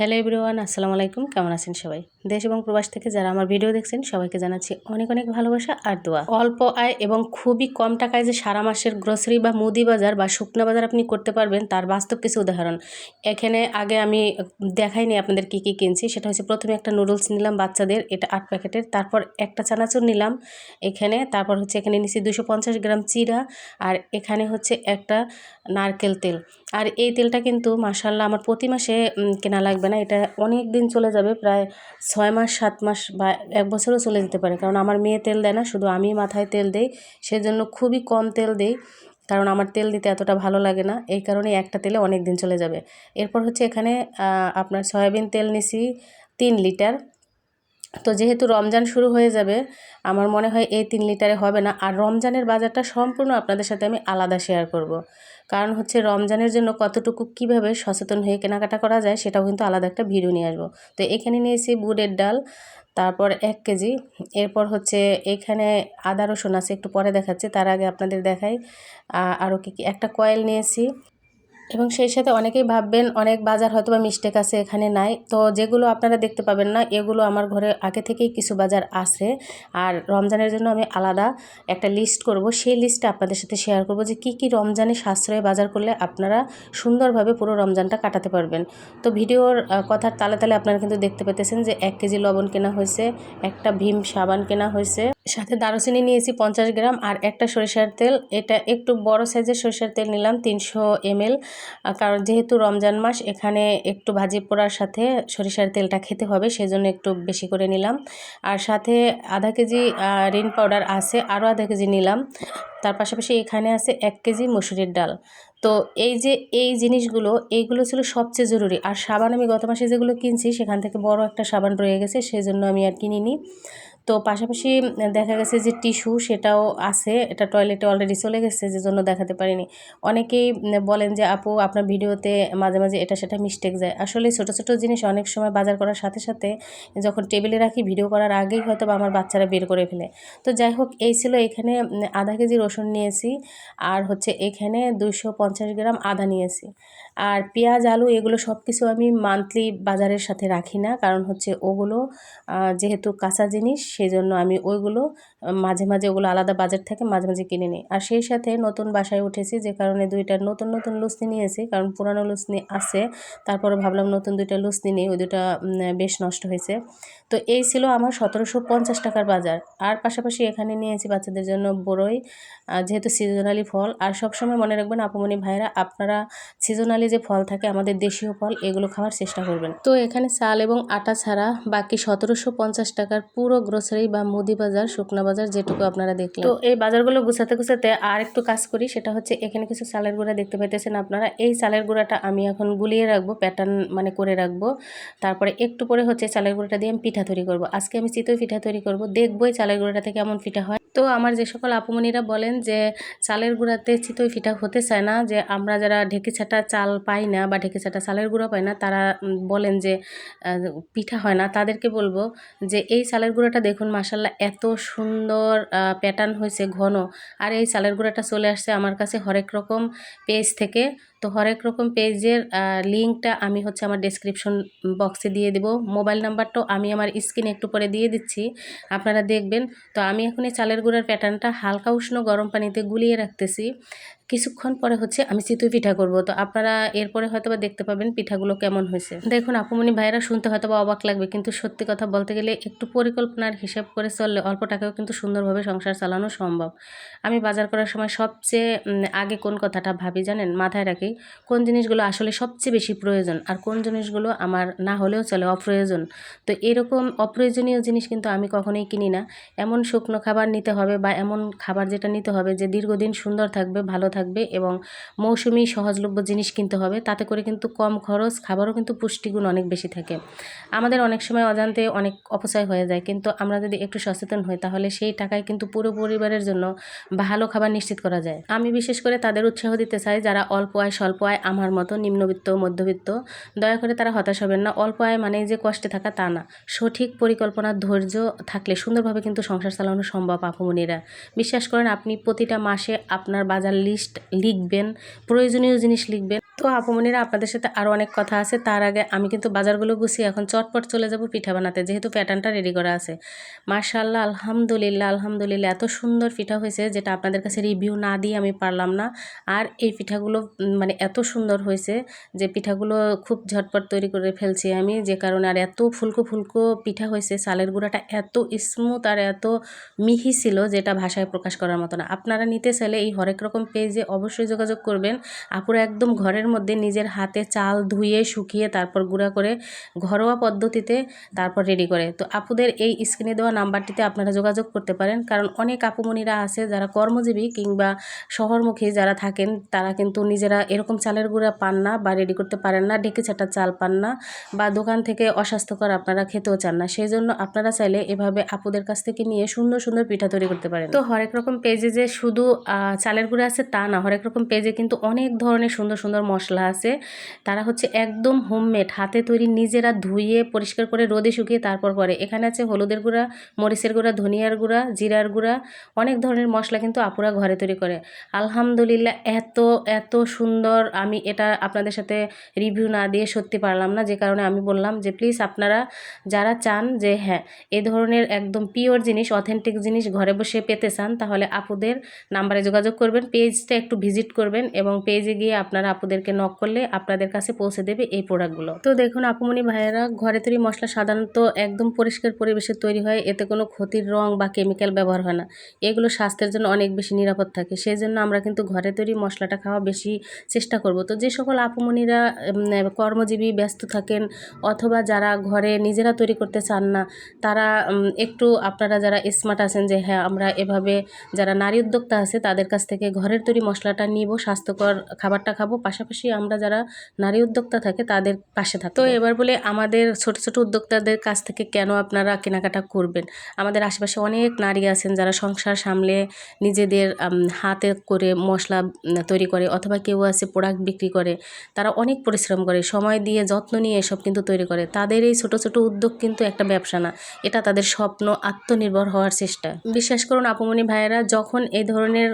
Hello everyone, আসসালামু আলাইকুম। কেমন আছেন সবাই? দেশ এবং প্রবাস থেকে যারা আমার ভিডিও দেখছেন, সবাইকে জানাচ্ছি অনেক অনেক ভালোবাসা আর দোয়া। অল্প আয় এবং খুবই কম টাকায় যে সারা মাসের গ্রোসারি বা মুদি বাজার বা শুকনো বাজার আপনি করতে পারবেন, তার বাস্তব কিছু উদাহরণ। এখানে আগে আমি দেখাইনি আপনাদের কি কি কিনছি, সেটা হচ্ছে প্রথমে একটা নুডলস নিলাম বাচ্চাদের, এটা আট প্যাকেটের। তারপর একটা চানাচুর নিলাম এখানে, তারপর হচ্ছে এখানে নিচ্ছি দুশো গ্রাম চিরা, আর এখানে হচ্ছে একটা নারকেল তেল। আর এই তেলটা কিন্তু মাসাল্লাহ আমার প্রতি মাসে কেনা লাগবে না। এটা অনেক দিন চলে যাবে, প্রায় ছয় মাস, সাত মাস বা এক বছরও চলে যেতে পারে। কারণ আমার মেয়ে তেল দেয় না, শুধু আমি মাথায় তেল দেই। সেজন্য খুবই কম তেল দেই, কারণ আমার তেল দিতে এতটা ভালো লাগে না। এই কারণে একটা তেলে অনেক দিন চলে যাবে। এরপর হচ্ছে এখানে আপনার সয়াবিন তেল নিছি, তিন লিটার। তো যেহেতু রমজান শুরু হয়ে যাবে, আমার মনে হয় এই তিন লিটারে হবে না। আর রমজানের বাজারটা সম্পূর্ণ আপনাদের সাথে আমি আলাদা শেয়ার করব। কারণ হচ্ছে রমজানের জন্য কতটুকু কীভাবে সচেতন হয়ে কেনাকাটা করা যায় সেটাও কিন্তু আলাদা একটা ভিডিও নিয়ে আসব। তো এখানে নিয়েছি বুটের ডাল, তারপর এক কেজি, এরপর হচ্ছে এখানে আদা রসুন আছে, একটু পরে দেখাচ্ছে, তার আগে আপনাদের দেখাই। আরও কি কি? একটা কয়েল নিয়েছি এবং সেই সাথে অনেকেই ভাববেন, অনেক বাজার হয়তো বা মিস্টেক আছে এখানে নাই। তো যেগুলো আপনারা দেখতে পাবেন না, এগুলো আমার ঘরে আগে থেকেই কিছু বাজার আছে। আর রমজানের জন্য আমি আলাদা একটা লিস্ট করব। সেই লিস্টটা আপনাদের সাথে শেয়ার করব যে কি কি রমজানে সাশ্রয়ে বাজার করলে আপনারা সুন্দরভাবে পুরো রমজানটা কাটাতে পারবেন। তো ভিডিওর কথার তালে তালে আপনারা কিন্তু দেখতে পেতেছেন যে এক কেজি লবণ কেনা হয়েছে, একটা ভীম সাবান কেনা হয়েছে। সাথে দারুচিনি নিয়েছি পঞ্চাশ গ্রাম আর একটা সরিষার তেল। এটা একটু বড় সাইজের সরিষার তেল নিলাম তিনশো এমএল। কারণ যেহেতু রমজান মাস, এখানে একটু ভাজি পোড়ার সাথে সরিষার তেলটা খেতে হবে, সেজন্য একটু বেশি করে নিলাম। আর সাথে আধা কেজি রিন পাউডার আছে, আরও আধা কেজি নিলাম। তার পাশাপাশি এখানে আছে এক কেজি মসুরির ডাল। তো এই যে এই জিনিসগুলো, এইগুলো ছিল সবচেয়ে জরুরি। আর সাবান আমি গত মাসে যেগুলো কিনছি, সেখান থেকে বড় একটা সাবান রয়ে গেছে, সেজন্য আমি আর কিনিনি। তো পাশাপাশি দেখা গেছে যে টিস্যু সেটাও আছে, এটা টয়লেটে অলরেডি চলে গেছে যে জন্য দেখাতে পারিনি। অনেকেই বলেন যে, আপু, আপনার ভিডিওতে মাঝে মাঝে এটা সেটা মিস্টেক যায়। আসলে ছোটো ছোটো জিনিস অনেক সময় বাজার করার সাথে সাথে যখন টেবিলে রাখি, ভিডিও করার আগেই হয়তো আমার বাচ্চারা বের করে ফেলে। তো যাই হোক, এই ছিল এখানে আধা কেজি রসুন নিয়েছি, আর হচ্ছে এখানে দুইশো পঞ্চাশ গ্রাম আদা নিয়েছি। আর পেঁয়াজ, আলু এগুলো সব কিছু আমি মান্থলি বাজারের সাথে রাখি না। কারণ হচ্ছে ওগুলো যেহেতু কাঁচা জিনিস, সেজন্য আমি ওইগুলো মাঝে মাঝে ওগুলো আলাদা বাজার থেকে, মাঝে মাঝে কিনে নিই। আর সেই সাথে নতুন বাসায় উঠেছি, যে কারণে দুইটা নতুন নতুন লুচনি নিয়েছি, কারণ পুরানো লুচনি আছে, তারপরে ভাবলাম নতুন দুইটা লুচনি নিই, ওই দুটা বেশ নষ্ট হয়েছে। তো এই ছিল আমার সতেরোশো পঞ্চাশ টাকার বাজার। আর পাশাপাশি এখানে নিয়েছি বাচ্চাদের জন্য বড়ই যেহেতু সিজনালি ফল। আর সবসময় মনে রাখবেন আপুমনি ভাইরা আপনারা সিজনালি যে ফল থাকে, আমাদের দেশীয় ফল, এগুলো খাওয়ার চেষ্টা করবেন। তো এখানে চাল এবং আটা ছাড়া বাকি সতেরোশো পঞ্চাশ টাকার পুরো গ্রোসারি বা মুদি বাজার শুকনা বাজার যেটুকু আপনারা দেখলেন। তো এই বাজারগুলো গুছাতে গুছাতে আর একটু কাজ করি, সেটা হচ্ছে এখানে কিছু চালের গুঁড়া দেখতে পাইতেছেন আপনারা। এই চালের গুঁড়াটা আমি এখন গুলিয়ে রাখব প্যাটার্ন মানে করে রাখব। তারপরে একটু পরে হচ্ছে চালের গুঁড়াটা দিয়ে আমি পিঠা তৈরি করব। আজকে আমি চিতই পিঠা তৈরি করব। এই চালের গুঁড়াটা থেকে কেমন পিঠা হয়। তো আমার যে সকল আপুমনিরা বলেন যে, চালের গুঁড়াতে চিতই পিঠা হতে চায় না, যে আমরা যারা ঢেকে ছাটা চাল পাই না বা ঢেকে ছাটা চালের গুঁড়া পাই না, তারা বলেন যে পিঠা হয় না। তাদেরকে বলব যে, এই চালের গুঁড়াটা দেখুন মাসাল্লাহ এত সুন্দর প্যাটার্ন হয়েছে ঘন। আর এই চালের গুঁড়াটা চলে আসছে আমার কাছে হরেক রকম পেজ থেকে। তো হরেক রকম পেজের লিঙ্কটা আমি হচ্ছে আমার ডেসক্রিপশন বক্সে দিয়ে দেবো। মোবাইল নাম্বারটাও আমি আমার স্ক্রিনে একটু পরে দিয়ে দিচ্ছি। আপনারা দেখবেন। তো আমি এখন এই চালের গুঁড়ার প্যাটার্নটা হালকা উষ্ণ গরম পানিতে গুলিয়ে রাখতেছি। কিছুক্ষণ পরে হচ্ছে আমি চিতই পিঠা করব। তো আপনারা এরপরে হয়তো বা দেখতে পাবেন পিঠাগুলো কেমন হয়েছে। দেখুন আপুমনি ভাইরা শুনতে হয়তো বা অবাক লাগবে, কিন্তু সত্যি কথা বলতে গেলে একটু পরিকল্পনার হিসাব করে চললে অল্প টাকাও কিন্তু সুন্দরভাবে সংসার চালানো সম্ভব। আমি বাজার করার সময় সবচেয়ে আগে কোন কথাটা ভাবি জানেন? মাথায় রাখি, কোন জিনিসগুলো আসলে সবচেয়ে বেশি প্রয়োজন আর কোন জিনিসগুলো আমার না হলেও চলে অপ্রয়োজন। তো এরকম অপ্রয়োজনীয় জিনিস কিন্তু আমি কখনোই কিনি না। এমন শুকনো খাবার নিতে হবে বা এমন খাবার যেটা নিতে হবে যে দীর্ঘদিন সুন্দর থাকবে, ভালো থাকবে এবং মৌসুমি সহজলভ্য জিনিস কিনতে হবে। তাতে করে কিন্তু কম খরচ, খাবারও কিন্তু পুষ্টিগুণ অনেক বেশি থাকে। আমাদের অনেক সময় অজান্তে অনেক অপচয় হয়ে যায়, কিন্তু আমরা যদি একটু সচেতন হই, তাহলে সেই টাকায় কিন্তু পুরো পরিবারের জন্য ভালো খাবার নিশ্চিত করা যায়। আমি বিশেষ করে তাদের উৎসাহ দিতে চাই, যারা অল্প আয়, স্বল্প আয়, আমার মতো নিম্নবিত্ত, মধ্যবিত্ত। দয়া করে তারা হতাশ হবেন না, অল্প আয় মানে যে কষ্টে থাকা তা না। সঠিক পরিকল্পনার ধৈর্য থাকলে সুন্দরভাবে কিন্তু সংসার চালানো সম্ভব, আপুমনিরা। বিশ্বাস করেন, আপনি প্রতিটা মাসে আপনার বাজার লিস্ট লিখবেন, প্রয়োজনীয় জিনিস লিখবেন। তো আপুমনিরা আপনাদের সাথে আরও অনেক কথা আছে। তার আগে আমি কিন্তু বাজারগুলো গুছিয়ে এখন চটপট চলে যাব পিঠা বানাতে, যেহেতু প্যাটার্নটা রেডি করা আছে। মার্শাল্লাহ আলহামদুলিল্লাহ আলহামদুলিল্লাহ। এত সুন্দর পিঠা হয়েছে যেটা আপনাদের কাছে রিভিউ না দিয়ে আমি পারলাম না। আর এই পিঠাগুলো মানে এত সুন্দর হয়েছে যে পিঠাগুলো খুব ঝটপট তৈরি করে ফেলছি আমি। যে কারণে আর এত ফুলকো ফুলকো পিঠা হয়েছে সালের গুঁড়াটা এত স্মুথ আর এত মিহি ছিল যেটা ভাষায় প্রকাশ করার মতো না। আপনারা নিতে চাইলে এই হরেক রকম পেজে অবশ্যই যোগাযোগ করবেন। আপুরা একদম ঘরের মধ্যে নিজের হাতে চাল ধুয়ে, শুকিয়ে তারপর গুঁড়া করে ঘরোয়া পদ্ধতিতে তারপর রেডি করে। তো আপুদের এই স্ক্রিনে দেওয়া নাম্বারটিতে আপনারা যোগাযোগ করতে পারেন। কারণ অনেক আপুমণিরা আছে যারা কর্মজীবী কিংবা শহরমুখী যারা থাকেন, তারা কিন্তু নিজেরা এরকম চালের গুঁড়া পান না বা রেডি করতে পারেন না ডেকে ছাটা চাল পান না বা দোকান থেকে অস্বাস্থ্যকর আপনারা খেতেও চান না। সেই জন্য আপনারা চাইলে এভাবে আপুদের কাছ থেকে নিয়ে সুন্দর সুন্দর পিঠা তৈরি করতে পারেন। তো হরেক রকম পেজে যে শুধু চালের গুঁড়া আছে তা না হরেক রকম পেজে কিন্তু অনেক ধরনের সুন্দর সুন্দর মশলা আছে। তারা হচ্ছে একদম হোমমেড হাতে তৈরি নিজেরা ধুয়ে পরিষ্কার করে রোদে শুকিয়ে তারপর করে। এখানে আছে হলুদের গুঁড়া, মরিচের গুঁড়া, ধনিয়ার গুঁড়া, জিরার গুঁড়া, অনেক ধরনের মশলা কিন্তু আপুরা ঘরে তৈরি করে। আলহামদুলিল্লাহ এত এত সুন্দর আমি এটা আপনাদের সাথে রিভিউ না দিয়ে সত্যি পারলাম না। যে কারণে আমি বললাম যে প্লিজ আপনারা যারা চান যে হ্যাঁ এ ধরনের একদম পিওর জিনিস অথেন্টিক জিনিস ঘরে বসে পেতে চান, তাহলে আপুদের নাম্বারে যোগাযোগ করবেন। পেজটা একটু ভিজিট করবেন এবং পেজে গিয়ে আপনারা আপুদেরকে নক করলে আপনাদের কাছে পৌঁছে দেবে এই প্রোডাক্টগুলো তো দেখুন, আপুমনি ভাইয়েরা, ঘরে তৈরি মশলা সাধারণত একদম পরিষ্কার পরিবেশে তৈরি হয়, এতে কোনো ক্ষতির রং বা কেমিক্যাল ব্যবহার হয় না। এগুলো স্বাস্থ্যের জন্য অনেক বেশি নিরাপদ থাকে। সেই জন্য আমরা কিন্তু ঘরে তৈরি মশলাটা খাওয়া বেশি চেষ্টা করব। তো যে সকল আপুমনিরা কর্মজীবী ব্যস্ত থাকেন অথবা যারা ঘরে নিজেরা তৈরি করতে চান না, তারা একটু আপনারা যারা স্মার্ট আছেন যে হ্যাঁ আমরা এভাবে যারা নারী উদ্যোক্তা আছে, তাদের কাছ থেকে ঘরের তৈরি মশলাটা নিব, স্বাস্থ্যকর খাবারটা খাব, পাশাপাশি আমরা যারা নারী উদ্যোক্তা থাকে তাদের পাশে থাকব। তো এবার বলে আমাদের ছোট ছোট উদ্যোক্তাদের কাছ থেকে কেন আপনারা কেনাকাটা করবেন? আমাদের আশেপাশে অনেক নারী আছেন যারা সংসার সামলে নিজেদের হাতে করে মশলা তৈরি করে অথবা কেউ আছে প্রোডাক্ট বিক্রি করে, তারা অনেক পরিশ্রম করে, সময় দিয়ে যত্ন নিয়ে এসব কিন্তু তৈরি করে। তাদের এই ছোট ছোট উদ্যোগ কিন্তু একটা ব্যবসা না, এটা তাদের স্বপ্ন আত্মনির্ভর হওয়ার চেষ্টা। বিশ্বাস করুন আপুমনি ভাইয়েরা, যখন এই ধরনের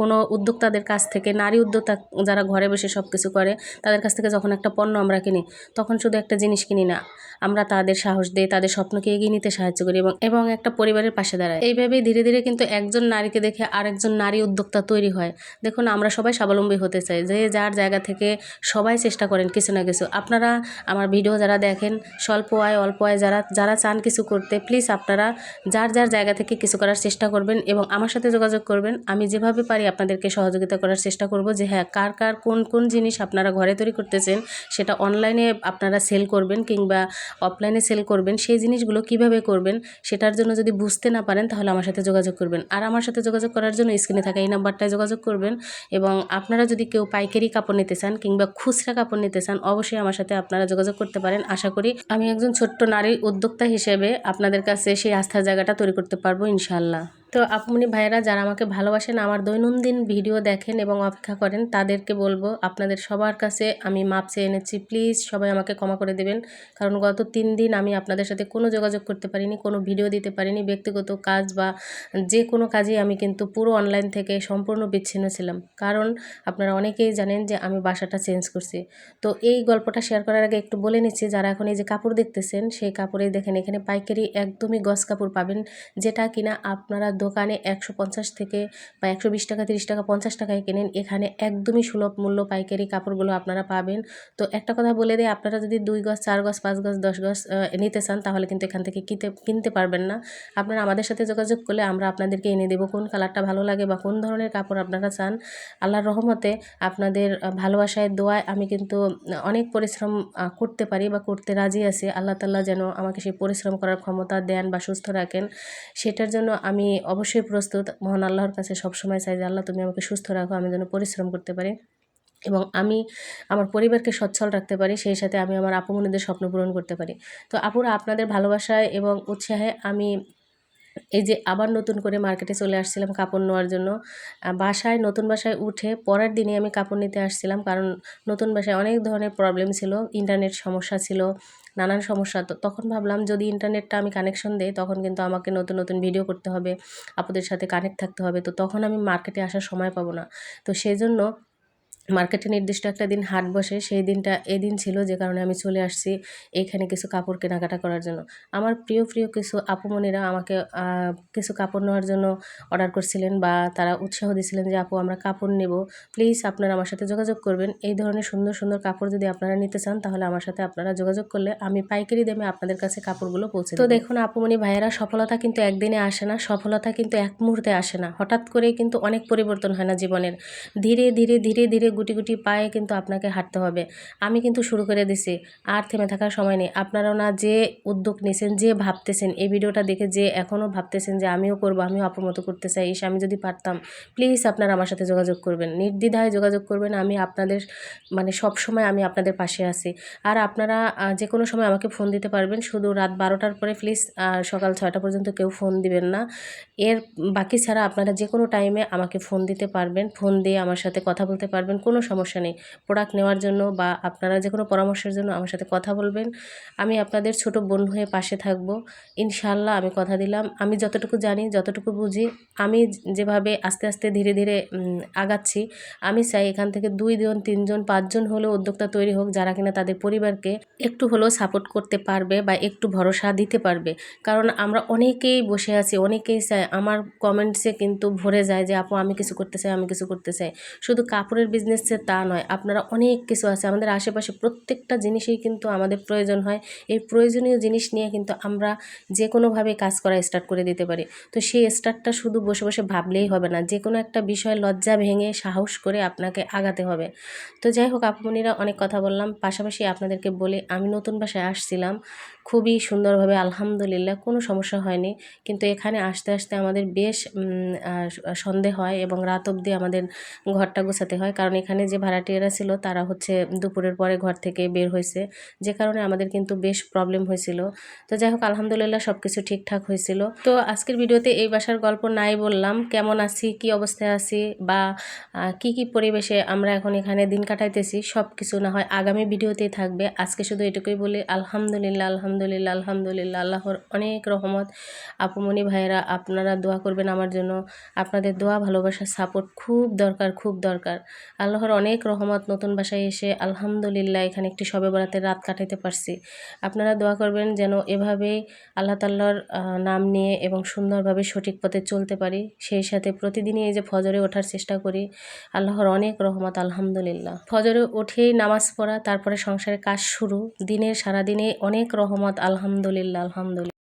কোনো কোনো উদ্যোক্তাদের কাছ থেকে, নারী উদ্যোক্তা যারা ঘরে বসে সব কিছু করে, তাদের কাছ থেকে যখন একটা পণ্য আমরা কিনি, তখন শুধু একটা জিনিস কিনি না। আমরা তাদের সাহস দিই, তাদের স্বপ্নকে এগিয়ে নিতে সাহায্য করি এবং এবং একটা পরিবারের পাশে দাঁড়াই। এইভাবেই ধীরে ধীরে কিন্তু একজন নারীকে দেখে আরেকজন নারী উদ্যোক্তা তৈরি হয়। দেখুন, আমরা সবাই স্বাবলম্বী হতে চাই। যে যার জায়গা থেকে সবাই চেষ্টা করেন কিছু না কিছু। আপনারা আমার ভিডিও যারা দেখেন, স্বল্প আয়, অল্প আয়, যারা যারা চান কিছু করতে প্লিজ আপনারা যার যার জায়গা থেকে কিছু করার চেষ্টা করবেন এবং আমার সাথে যোগাযোগ করবেন। আমি যেভাবে পারি আপনাদেরকে সহযোগিতা করার চেষ্টা করব যে হ্যাঁ কার কার, কোন কোন জিনিস আপনারা ঘরে তৈরি করতেছেন, সেটা অনলাইনে আপনারা সেল করবেন কিংবা অফলাইনে সেল করবেন, সেই জিনিসগুলো কীভাবে করবেন, সেটার জন্য যদি বুঝতে না পারেন, তাহলে আমার সাথে যোগাযোগ করবেন। আর আমার সাথে যোগাযোগ করার জন্য স্ক্রিনে থাকা এই নাম্বারটায় যোগাযোগ করবেন এবং আপনারা যদি কেউ পাইকারি কাপড় নিতে চান কিংবা খুচরা কাপড় নিতে চান, অবশ্যই আমার সাথে আপনারা যোগাযোগ করতে পারেন। আশা করি আমি একজন ছোট্ট নারী উদ্যোক্তা হিসেবে আপনাদের কাছে সেই আস্থার জায়গাটা তৈরি করতে পারব ইনশাল্লাহ তো আপনি ভাইয়েরা যারা আমাকে ভালোবাসেন, আমার দৈনন্দিন ভিডিও দেখেন এবং অপেক্ষা করেন, তাদেরকে বলব, আপনাদের সবার কাছে আমি মাপ চেয়ে এনেছি। প্লিজ সবাই আমাকে ক্ষমা করে দেবেন। কারণ গত তিন দিন আমি আপনাদের সাথে কোনো যোগাযোগ করতে পারিনি, কোনো ভিডিও দিতে পারিনি, ব্যক্তিগত কাজ বা যে কোনো কাজেই আমি কিন্তু পুরো অনলাইন থেকে সম্পূর্ণ বিচ্ছিন্ন ছিলাম। কারণ আপনারা অনেকেই জানেন যে আমি বাসাটা চেঞ্জ করছি। তো এই গল্পটা শেয়ার করার আগে একটু বলে নিচ্ছি, যারা এখন এই যে কাপড় দেখতেছেন, সেই কাপড়ে দেখেন, এখানে পাইকারি একদমই গস কাপড় পাবেন, যেটা কিনা আপনারা দোকানে একশো পঞ্চাশ থেকে বা একশো বিশ টাকা, তিরিশ টাকা, পঞ্চাশ টাকায় কেনেন, এখানে একদমই সুলভ মূল্য পাইকারি কাপড়গুলো আপনারা পাবেন। তো একটা কথা বলে দিই, আপনারা যদি দুই গজ, চার গজ, পাঁচ গজ, দশ গজ নিতে চান, তাহলে কিন্তু এখান থেকে কিনতে কিনতে পারবেন না। আপনারা আমাদের সাথে যোগাযোগ করলে আমরা আপনাদেরকে এনে দেবো কোন কালারটা ভালো লাগে বা কোন ধরনের কাপড় আপনারা চান। আল্লাহর রহমতে আপনাদের ভালোবাসায়, দোয়ায় আমি কিন্তু অনেক পরিশ্রম করতে পারি বা করতে রাজি আছি। আল্লাহ তাল্লাহ যেন আমাকে সেই পরিশ্রম করার ক্ষমতা দেন বা সুস্থ রাখেন। সেটার জন্য আমি অবশ্যই প্রস্তুত। মহান আল্লাহর কাছে সবসময় চাই যে, আল্লাহ, তুমি আমাকে সুস্থ রাখো, আমি যেন পরিশ্রম করতে পারি এবং আমি আমার পরিবারকে সচ্ছল রাখতে পারি, সেই সাথে আমি আমার আপুমনিদের স্বপ্ন পূরণ করতে পারি। তো আপুরা আপনাদের ভালোবাসায় এবং উৎসাহে আমি এই যে আবার নতুন করে মার্কেটে চলে আসছিলাম কাপড় নেওয়ার জন্য। বাসায়, নতুন বাসায় উঠে পরের দিনে আমি কাপড় নিতে আসছিলাম কারণ নতুন বাসায় অনেক ধরনের প্রবলেম ছিল ইন্টারনেট সমস্যা ছিল, নানান সমস্যা। তো তখন ভাবলাম যদি ইন্টারনেটটা আমি কানেকশন দেই, তখন কিন্তু আমাকে নতুন নতুন ভিডিও করতে হবে, আপুদের সাথে কানেক্ট থাকতে হবে। তো তখন আমি মার্কেটে আসার সময় পাবো না। তো সেই জন্য মার্কেটে নির্দিষ্ট একটা দিন হাট বসে, সেই দিনটা এদিন ছিল যে কারণে আমি চলে আসছি এখানে কিছু কাপড় কেনাকাটা করার জন্য। আমার প্রিয় প্রিয় কিছু আপুমণিরা আমাকে কিছু কাপড় নেওয়ার জন্য অর্ডার করছিলেন বা তারা উৎসাহ দিয়েছিলেন যে, আপু, আমরা কাপড় নেব। প্লিজ আপনারা আমার সাথে যোগাযোগ করবেন। এই ধরনের সুন্দর সুন্দর কাপড় যদি আপনারা নিতে চান, তাহলে আমার সাথে আপনারা যোগাযোগ করলে আমি পাইকারি দামে আপনাদের কাছে কাপড়গুলো পৌঁছে তো দেখুন আপুমণি ভাইয়েরা, সফলতা কিন্তু একদিনে আসে না, সফলতা কিন্তু এক মুহূর্তে আসে না। হঠাৎ করেই কিন্তু অনেক পরিবর্তন হয় না জীবনের। ধীরে ধীরে ধীরে ধীরে গুটি গুটি পায়ে কিন্তু আপনাকে হাঁটতে হবে। আমি কিন্তু শুরু করে দিছি, আর থেমে থাকার সময় নেই। আপনারাও না যে উদ্যোগ নিয়েছেন যে ভাবতেছেন, এই ভিডিওটা দেখে যে এখনও ভাবতেছেন যে আমিও করব, আমিও আপুর মতো করতে চাই ইস, আমি যদি পারতাম প্লিজ আপনারা আমার সাথে যোগাযোগ করবেন। নির্দ্বিধায় যোগাযোগ করবেন, আমি আপনাদের মানে সব সময় আমি আপনাদের পাশে আছি। আর আপনারা যে কোনো সময় আমাকে ফোন দিতে পারবেন, শুধু রাত বারোটার পরে প্লিজ সকাল ছয়টা পর্যন্ত কেউ ফোন দিবেন না। এর, বাকি ছাড়া আপনারা যে কোনো টাইমে আমাকে ফোন দিতে পারবেন, ফোন দিয়ে আমার সাথে কথা বলতে পারবেন কোনো সমস্যা নেই। প্রোডাক্ট নেওয়ার জন্য বা আপনারা যে কোনো পরামর্শের জন্য আমার সাথে কথা বলবেন। আমি আপনাদের ছোট বোন হয়ে পাশে থাকব। ইনশাল্লাহ আমি কথা দিলাম। আমি যতটুকু জানি, যতটুকু বুঝি, আমি যেভাবে আস্তে আস্তে ধীরে ধীরে আগাচ্ছি, আমি চাই এখান থেকে দুই জন তিনজন পাঁচজন হলেও উদ্যোক্তা তৈরি হোক যারা কিনা তাদের পরিবারকে একটু হলেও সাপোর্ট করতে পারবে বা একটু ভরসা দিতে পারবে। কারণ আমরা অনেকেই বসে আছি, অনেকেই চাই, আমার কমেন্টসে কিন্তু ভরে যায় যে, আপু, আমি কিছু করতে চাই, আমি কিছু করতে চাই। শুধু কাপড়ের বিজনেসে তা নয়। আপনারা অনেক কিছু আছে। আমাদের আশেপাশে প্রত্যেকটা জিনিসেই কিন্তু আমাদের প্রয়োজন হয়। এই প্রয়োজনীয় জিনিস নিয়ে কিন্তু আমরা যে কোনোভাবে কাজ করা স্টার্ট করে দিতে পারি। তো সেই স্টার্টটা শুধু বসে বসে ভাবলেই হবে না। যে কোনো একটা বিষয় লজ্জা ভেঙে সাহস করে আপনাকে আগাতে হবে। তো যাই হোক, আপুমনিরা অনেক কথা বললাম। পাশাপাশি আপনাদেরকে বলে, আমি নতুন বাসায় আসছিলাম। খুবই সুন্দরভাবে আলহামদুলিল্লাহ, কোনো সমস্যা হয়নি। কিন্তু এখানে আসতে আসতে আমাদের বেশ সন্দেহ হয় এবং রাত অবধি আমাদের ঘরটা গোছাতে হয়। কারণ যে ভাড়াটিয়ারা ছিল, তারা হচ্ছে দুপুরের পরে ঘর থেকে বের হয়েছে। যে কারণে আমাদের কিন্তু বেশ প্রবলেম হয়েছিল। তো যাই হোক, আলহামদুলিল্লাহ সব কিছু ঠিকঠাক হয়েছিল। তো আজকের ভিডিওতে এই বাসার গল্প নাই বললাম। কেমন আছি, কি অবস্থায় আছি, বা কি কি পরিবেশে আমরা এখন এখানে দিন কাটাইতেছি সব কিছু না হয় আগামী ভিডিওতেই থাকবে। আজকে শুধু এটুকুই বলি, আলহামদুলিল্লাহ আলহামদুলিল্লাহ আলহামদুলিল্লাহ, আল্লাহর অনেক রহমত। আপুমনি ভাইয়েরা, আপনারা দোয়া করবেন আমার জন্য। আপনাদের দোয়া, ভালোবাসা সাপোর্ট খুব দরকার খুব দরকার। আল্লাহর অনেক রহমত নতুন বাসায় এসে আলহামদুলিল্লাহ এখানে একটি সবে বরাতে রাত কাটাইতে পারছি। আপনারা দোয়া করবেন যেন এভাবেই আল্লাহ তাল্লাহর আহ, নাম নিয়ে এবং সুন্দরভাবে সঠিক পথে চলতে পারি। সেই সাথে প্রতিদিনই এই যে ফজরে ওঠার চেষ্টা করি আল্লাহর অনেক রহমত আলহামদুলিল্লাহ। ফজরে উঠেই নামাজ পড়া তারপরে সংসারের কাজ শুরু। দিনের সারাদিনে অনেক রহমত আলহামদুলিল্লাহ আলহামদুলিল্লাহ।